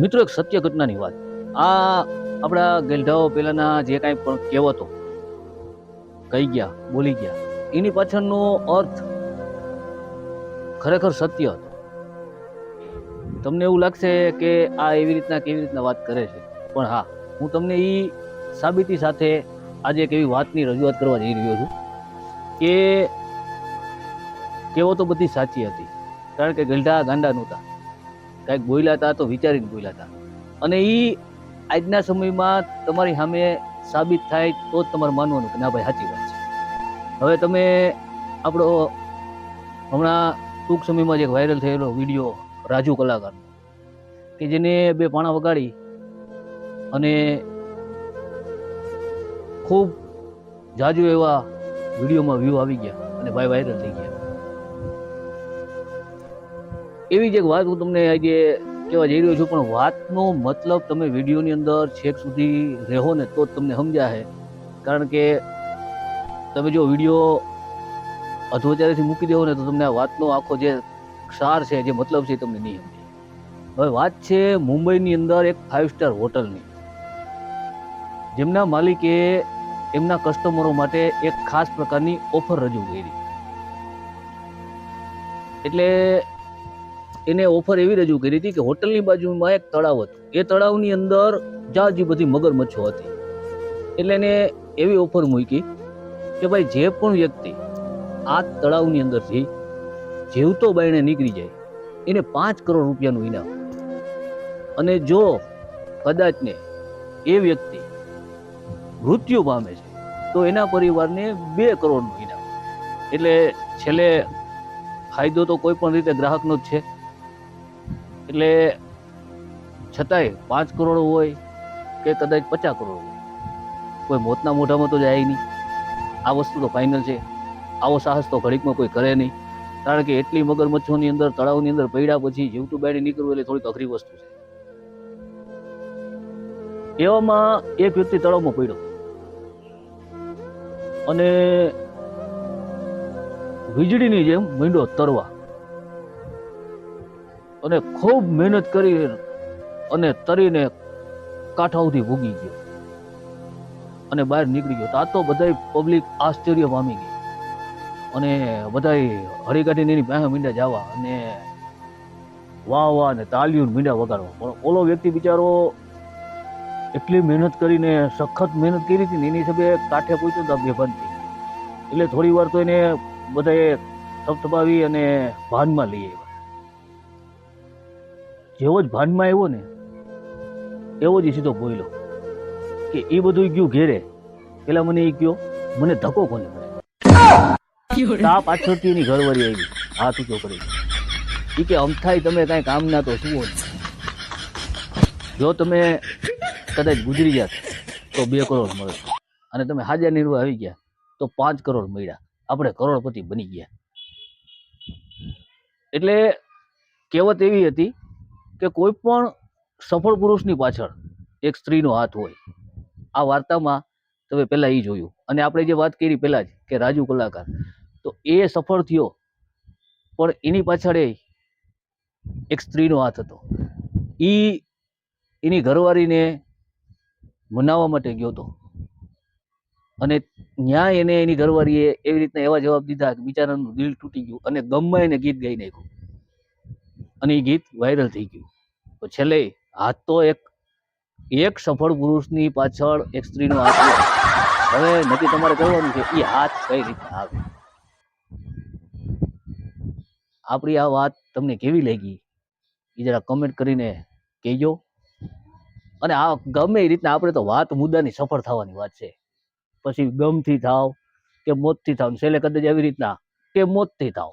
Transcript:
મિત્રો, એક સત્ય ઘટનાની વાત. આ આપણા ગેલઢાઓ પહેલાના જે કાંઈ પણ કહેવતો, કહી ગયા, બોલી ગયા, એની પાછળનો અર્થ ખરેખર સત્ય હતો. તમને એવું લાગશે કે આ એવી રીતના કેવી રીતના વાત કરે છે. પણ હા, હું તમને એ સાબિતી સાથે આજે એક એવી વાતની રજૂઆત કરવા જઈ રહ્યો છું કે કહેવતો બધી સાચી હતી. કારણ કે ગલઢા ગાંડા નહોતા. કાંઈક બોલ્યા હતા તો વિચારીને બોલ્યા હતા. અને એ આજના સમયમાં તમારી સામે સાબિત થાય તો જ તમારે માનવાનું કે ના ભાઈ, સાચી વાત છે. હવે તમે આપણો હમણાં ટૂંક સમયમાં જે વાયરલ થયેલો વીડિયો રાજુ કલાકારનો, કે જેને બે પાણા વગાડી અને ખૂબ જાજુ એવા વિડીયોમાં વ્યૂ આવી ગયા અને ભાઈ વાયરલ થઈ ગયા. એવી જ એક વાત હું તમને આજે કહેવા જઈ રહ્યો છું, પણ વાતનો મતલબ તમે વિડીયોની અંદર છેક સુધી રહો ને તો જ તમને સમજાશે કારણ કે તમે જો વીડિયો અધવચારેથી મૂકી દેવો ને તો તમને આ વાતનો આખો જે સાર છે, જે મતલબ છે તમને નહીં સમજે. હવે વાત છે મુંબઈની અંદર એક ફાઇવ સ્ટાર હોટલની. જેમના માલિકે એમના કસ્ટમરો માટે એક ખાસ પ્રકારની ઓફર રજૂ કરી. એટલે એને ઓફર એવી રજૂ કરી હતી કે હોટલની બાજુમાં એક તળાવ હતું. એ તળાવની અંદર જાજી બધી મગરમચ્છો હતી. એટલે એને એવી ઓફર મૂકી કે ભાઈ જે પણ વ્યક્તિ આ તળાવની અંદરથી જીવતો બાયણે નીકળી જાય, એને પાંચ કરોડ રૂપિયાનું ઇનામ. અને જો કદાચને એ વ્યક્તિ મૃત્યુ પામે છે, તો એના પરિવારને બે કરોડનું ઇનામ. એટલે છેલ્લે ફાયદો તો કોઈ પણ રીતે ગ્રાહકનો જ છે. એટલે છતાંય પાંચ કરોડ હોય કે કદાચ પચાસ કરોડ હોય. કોઈ મોતના મોઢામાં તો જાય નહીં. આ વસ્તુ તો ફાઇનલ છે. આવો સાહસ તો ઘડીકમાં કોઈ કરે નહીં. કારણ કે એટલી મગરમચ્છોની અંદર, તળાવની અંદર પડ્યા પછી જીવતું બેડી નીકળવું એટલે થોડીક અઘરી વસ્તુ છે. એવામાં એક વ્યક્તિ તળાવમાં પડ્યો. અને વીજળીની જેમ મીંડો તરવા. અને ખૂબ મહેનત કરી અને તરીને કાંઠા ભૂગી ગયો. અને બહાર નીકળી ગયો. આ તો બધા પબ્લિક આશ્ચર્ય પામી ગઈ. અને બધા હળીકાઠીને એની પાસે મીંડા જવા અને વાહ વાહ ને તાલીઓ મીંડા વગાડવા. પણ ઓલો વ્યક્તિ બિચારો એટલી મહેનત કરીને, સખત મહેનત કરી હતી ને એની હિસાબે કાંઠે પહોંચ્યો તો બેભાન થઈ એટલે થોડી વાર તો એને બધાએ થપથપાવી અને ભાનમાં લઈ આવ્યા. જેવો જ ભાનમાં આવ્યો ને એવો જ ઈ સીધો બોલ્યો કે એ બધું ગયું ઘેરે. પેલા મને એ ગયો મને ધક્કો કોને મળે? તા પાછળથી એની ઘરવાળી આવી હા તું કયો કરી. એ કે અમથાઈ તમે કાંઈ કામ ના તો શું? જો તમે કદાચ ગુજરી ગયા તો બે કરોડ મળે. અને તમે હાજર નિર્વાહ આવી ગયા તો પાંચ કરોડ મળ્યા. આપણે કરોડપતિ બની ગયા. એટલે કહેવત એવી હતી કે કોઈ પણ સફળ પુરુષની પાછળ એક સ્ત્રીનો હાથ હોય. આ વાર્તામાં તમે પહેલા એ જોયું. અને આપણે જે વાત કરી પહેલા જ કે રાજુ કલાકાર, તો એ સફળ થયો, પણ એની પાછળ એક સ્ત્રીનો હાથ હતો. એ એની ઘરવાળીને મનાવવા માટે ગયો હતો. અને ન્યાય એને એની ઘરવાળીએ એવી રીતના એવા જવાબ દીધા કે બિચારાનું દિલ તૂટી ગયું અને ગમે એને ગીત ગાઈ નાખ્યું. અને એ ગીત વાયરલ થઈ ગયું. તો છેલ્લે હાથ તો એક એક સફળ પુરુષની પાછળ એક સ્ત્રીનો હાથ હવે નક્કી તમારે કરવાનું છે એ હાથ કઈ રીતના આવે? આપણી આ વાત તમને કેવી લાગી? એ જરા કમેન્ટ કરીને કહેજો. અને આ ગમે એ રીતના આપણે તો વાત મુદ્દાની સફળ થવાની વાત છે. પછી ગમથી થાવ કે મોતથી થાવ. છેલ્લે કદાચ એવી રીતના કે મોતથી થાવ.